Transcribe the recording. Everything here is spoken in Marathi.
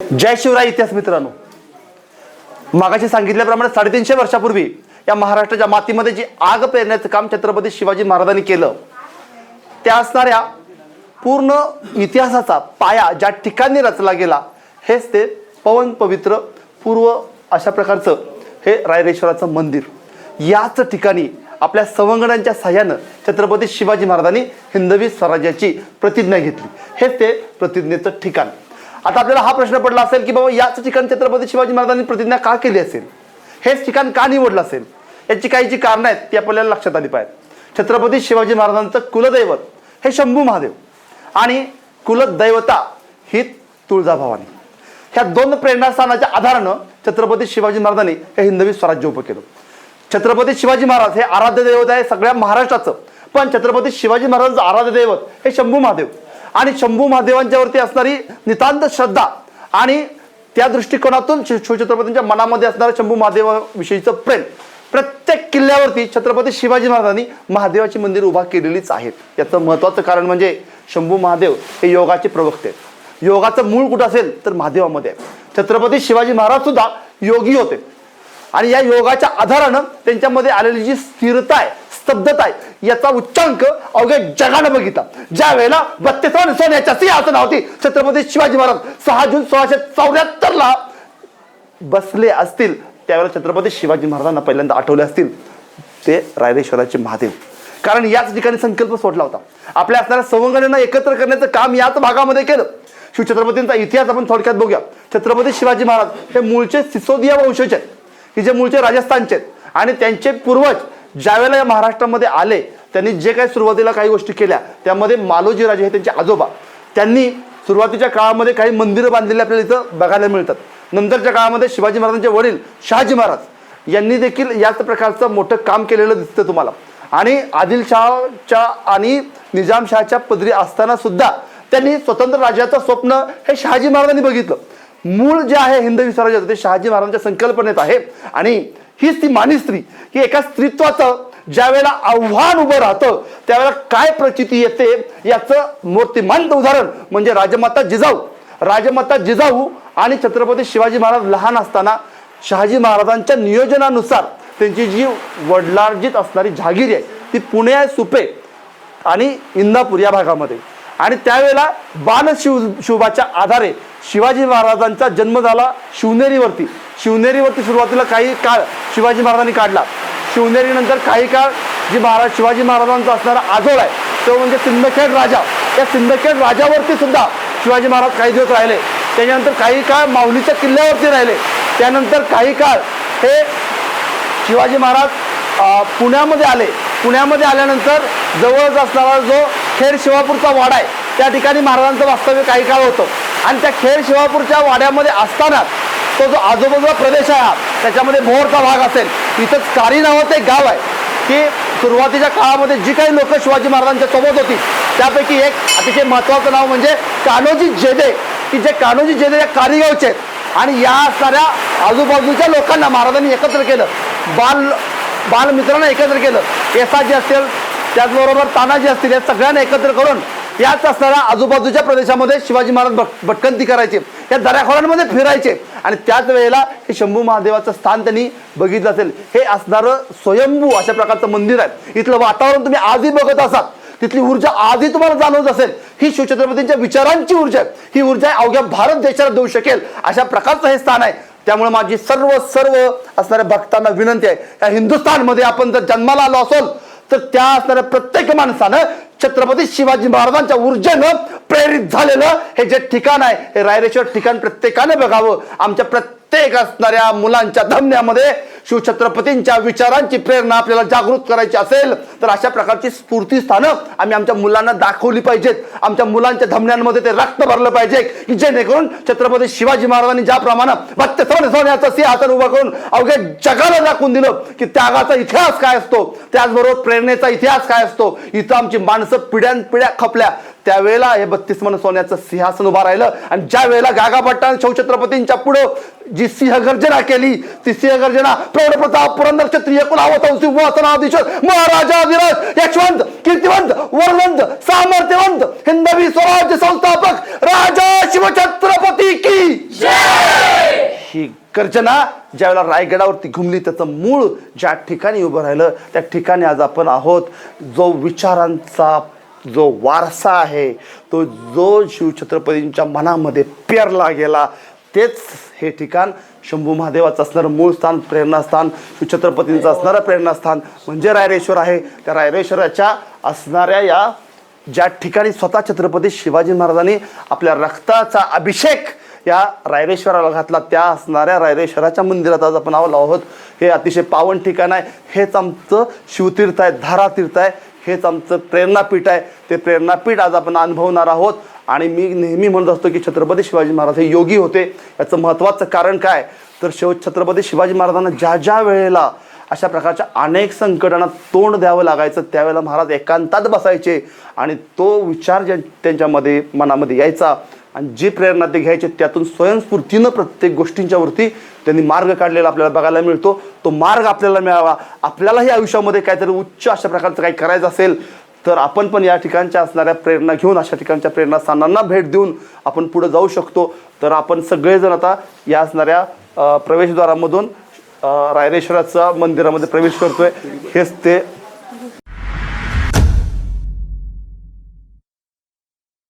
जय शिवराय इतिहास मित्रांनो. मागाशी सांगितल्याप्रमाणे साडेतीनशे वर्षापूर्वी या महाराष्ट्राच्या मातीमध्ये जी आग पेरण्याचं काम छत्रपती शिवाजी महाराजांनी केलं त्या असणाऱ्या पूर्ण इतिहासाचा पाया ज्या ठिकाणी रचला गेला हेच ते पवन पवित्र पूर्व अशा प्रकारचं हे रायरेश्वराचं मंदिर. याच ठिकाणी आपल्या सवंगडांच्या सहाय्यानं छत्रपती शिवाजी महाराजांनी हिंदवी स्वराज्याची प्रतिज्ञा घेतली. हेच ते प्रतिज्ञेचं ठिकाण. आता आपल्याला हा प्रश्न पडला असेल की बाबा याच ठिकाण छत्रपती शिवाजी महाराजांनी प्रतिज्ञा का केली असेल? हेच ठिकाण का निवडलं असेल? याची काही जी कारणं आहेत ती आपल्याला लक्षात आली पाहिजेत. छत्रपती शिवाजी महाराजांचं कुलदैवत हे शंभू महादेव आणि कुलदैवता ही तुळजाभवानी. ह्या दोन प्रेरणास्थानाच्या आधारानं छत्रपती शिवाजी महाराजांनी हे हिंदवी स्वराज्य उभं केलं. छत्रपती शिवाजी महाराज हे आराध्य दैवत आहे सगळ्या महाराष्ट्राचं. पण छत्रपती शिवाजी महाराजांचं आराध्य दैवत हे शंभू महादेव. आणि शंभू महादेवांच्यावरती असणारी नितांत श्रद्धा आणि त्या दृष्टिकोनातून शि- शिवछत्रपतींच्या मनामध्ये असणारं शंभू महादेवाविषयीचं प्रेम. प्रत्येक किल्ल्यावरती छत्रपती शिवाजी महाराजांनी महादेवाची मंदिर उभा केलेलीच आहेत. याचं महत्त्वाचं कारण म्हणजे शंभू महादेव हे योगाचे प्रवक्ते योगाचं मूळ कुठं असेल तर महादेवामध्ये छत्रपती शिवाजी महाराज सुद्धा योगी होते. आणि या योगाच्या आधारानं त्यांच्यामध्ये आलेली जी स्थिरता आहे स्तब्धता आहे. याचा उच्चांक अवघ्या जगानं बघितला. ज्या वेळेला बत्तीसाव्या सोन्याच्या सिंहासना होती छत्रपती शिवाजी महाराज सहा जून सोळाशे चौऱ्याहत्तर ला बसले असतील त्यावेळेला छत्रपती शिवाजी महाराजांना पहिल्यांदा आठवले असतील. ते रायरेश्वराचे महादेव. कारण याच ठिकाणी संकल्प सोडला होता. आपल्या असणाऱ्या सवंगण्यांना एकत्र करण्याचं काम याच भागामध्ये केलं. शिवछत्रपतींचा इतिहास आपण थोडक्यात बघूया. छत्रपती शिवाजी महाराज हे मूळचे सिसोदिया वंशज आहेत. की जे मूळचे राजस्थानचे आहेत. आणि त्यांचे पूर्वज ज्यावेळेला या महाराष्ट्रामध्ये आले त्यांनी जे काही सुरुवातीला काही गोष्टी केल्या त्यामध्ये मालोजी राजे हे त्यांचे आजोबा. त्यांनी सुरुवातीच्या काळामध्ये काही मंदिरं बांधलेली आपल्याला इथं बघायला मिळतात. नंतरच्या काळामध्ये शिवाजी महाराजांचे वडील शहाजी महाराज यांनी देखील याच प्रकारचं मोठं काम केलेलं दिसतं तुम्हाला. आणि आदिलशहाच्या आणि निजामशहाच्या पदरी असताना सुद्धा त्यांनी स्वतंत्र राज्याचं स्वप्न हे शहाजी महाराजांनी बघितलं. मूळ जे आहे हिंदवी स्वराज्याचं ते शहाजी महाराजांच्या संकल्पनेत आहे. आणि हीच ती मानी स्त्री की एका स्त्रीत्वाचं ज्या वेळेला आव्हान उभं राहतं त्यावेळेला काय प्रचिती येते याचं मूर्तिमंत उदाहरण म्हणजे राजमाता जिजाऊ. राजमाता जिजाऊ आणि छत्रपती शिवाजी महाराज लहान असताना शहाजी महाराजांच्या नियोजनानुसार त्यांची जी वडलार्जित असणारी जहागीर आहे ती पुणे सुपे आणि इंदापूर या भागामध्ये. आणि त्यावेळेला बाल शिव शिवबाच्या आधारे शिवाजी महाराजांचा जन्म झाला शिवनेरीवरती. शिवनेरीवरती सुरुवातीला काही काळ शिवाजी महाराजांनी काढला. शिवनेरीनंतर काही काळ जी महाराज शिवाजी महाराजांचा असणारा आजोळ आहे तो म्हणजे सिंदखेड राजा. त्या सिंदखेड राजावरती सुद्धा शिवाजी महाराज काही दिवस राहिले. त्याच्यानंतर काही काळ माऊलीच्या किल्ल्यावरती राहिले. त्यानंतर काही काळ हे शिवाजी महाराज पुण्यामध्ये आले. पुण्यामध्ये आल्यानंतर जवळच असणारा जो खेड शिवापूरचा वाडा आहे त्या ठिकाणी महाराजांचं वास्तव्य काही काळ होतं. आणि त्या खेड शिवापूरच्या वाड्यामध्ये असताना तो जो आजूबाजूचा प्रदेश आहे हा, त्याच्यामध्ये मोहोरचा भाग असेल इथंच कारी नावाचं एक गाव आहे की सुरुवातीच्या काळामध्ये जी काही लोक शिवाजी महाराजांच्या सोबत होती त्यापैकी एक अतिशय महत्त्वाचं नाव म्हणजे कान्होजी जेदे की जे कान्होजी जेदे या कारीगावचे आहेत. आणि या असणाऱ्या आजूबाजूच्या लोकांना महाराजांनी एकत्र केलं बाल बालमित्रांना एकत्र केलं केसाजी असतील त्याचबरोबर तानाजी असतील या सगळ्यांना एकत्र करून याच असणाऱ्या आजूबाजूच्या प्रदेशामध्ये शिवाजी महाराज भट भटकंती करायचे. या दऱ्याखोऱ्यांमध्ये फिरायचे. आणि त्याच वेळेला हे शंभू महादेवाचं स्थान त्यांनी बघितलं असेल. हे असणारं स्वयंभू अशा प्रकारचं मंदिर आहे. इथलं वातावरण तुम्ही आधी बघत असाल. तिथली ऊर्जा आजही तुम्हाला जाणवत असेल. ही शिवछत्रपतींच्या विचारांची ऊर्जा आहे. ही ऊर्जा अवघ्या भारत देशाला देऊ शकेल अशा प्रकारचं हे स्थान आहे. त्यामुळे माझी सर्व सर्व असणाऱ्या भक्तांना विनंती आहे. या हिंदुस्थानमध्ये आपण जर जन्माला आलो असेल तर त्या असणाऱ्या प्रत्येक माणसानं छत्रपती शिवाजी महाराजांच्या ऊर्जेनं प्रेरित झालेलं हे जे ठिकाण आहे हे रायरेश्वर ठिकाण प्रत्येकाने बघावं. आमच्या प्रत्येक असणाऱ्या मुलांच्या धमन्यामध्ये शिवछत्रपतींच्या विचारांची प्रेरणा आपल्याला जागृत करायची असेल तर अशा प्रकारची स्फूर्ती स्थानं आम्ही आमच्या मुलांना दाखवली पाहिजेत. आमच्या मुलांच्या धमन्यांमध्ये ते रक्त भरलं पाहिजे की जेणेकरून छत्रपती शिवाजी महाराजांनी ज्याप्रमाणे बत्तीस सोन्याचं सिंहासन उभं करून अवघ्या जगाला दाखवून दिलं की त्यागाचा इतिहास काय असतो? त्याचबरोबर प्रेरणेचा इतिहास काय असतो? इथं आमची माणसं पिढ्यान पिढ्या खपल्या. त्यावेळेला हे बत्तीस मन सोन्याचं सिंहासन उभं राहिलं. आणि ज्या वेळेला गागा शिवछत्रपतींच्या पुढं जी सिंहगर्जना केली ती सिंह गर्जना प्रौढ प्रताप पुरंदर क्षत्रिय कुलावत सिंहासनाधीश्वर महाराजा अधिराज यशवंत कीर्तिवंत वर्णंत सामर्थ्यवंत हिंदवी स्वराज्य संस्थापक राजा शिवछत्रपती की ही गर्जना ज्यावेळेला रायगडावरती घुमली त्याचं मूळ ज्या ठिकाणी उभं राहिलं त्या ठिकाणी आज आपण आहोत जो विचारांचा जो वारसा आहे तो जो शिवछत्रपतींच्या मनामध्ये पेरला गेला तेच हे ठिकाण शंभू महादेवाचं असणारं मूळ स्थान प्रेरणास्थान शिवछत्रपतींचं असणारं प्रेरणास्थान म्हणजे रायरेश्वर आहे. त्या रायरेश्वराच्या असणाऱ्या या ज्या ठिकाणी स्वतः छत्रपती शिवाजी महाराजांनी आपल्या रक्ताचा अभिषेक या रायरेश्वराला घातला त्या असणाऱ्या रायरेश्वराच्या मंदिरात आज आपण आलो आहोत. हे अतिशय पावन ठिकाण आहे. हेच आमचं शिवतीर्थ आहे धारातीर्थ आहे. हेच आमचं प्रेरणापीठ आहे. ते प्रेरणापीठ आज आपण अनुभवणार आहोत. आणि मी नेहमी म्हणत असतो की छत्रपती शिवाजी महाराज हे योगी होते. याचं महत्त्वाचं कारण काय? तर शेव छत्रपती शिवाजी महाराजांना ज्या ज्या वेळेला अशा प्रकारच्या अनेक संकटांना तोंड द्यावं लागायचं त्यावेळेला महाराज एकांतात बसायचे. आणि तो विचार ज्या त्यांच्यामध्ये मनामध्ये यायचा. आणि जी प्रेरणा ते घ्यायचे त्यातून स्वयंस्फूर्तीनं प्रत्येक गोष्टींच्यावरती त्यांनी मार्ग काढलेला आपल्याला बघायला मिळतो. तो मार्ग आपल्याला मिळावा. आपल्यालाही आयुष्यामध्ये काहीतरी उच्च अशा प्रकारचं काही करायचं असेल तर आपण पण या ठिकाणच्या असणाऱ्या प्रेरणा घेऊन अशा ठिकाणच्या प्रेरणास्थानांना भेट देऊन आपण पुढे जाऊ शकतो. तर आपण सगळेजण आता या असणाऱ्या प्रवेशद्वारामधून रायरेश्वराचा मंदिरामध्ये प्रवेश करतोय. हेच ते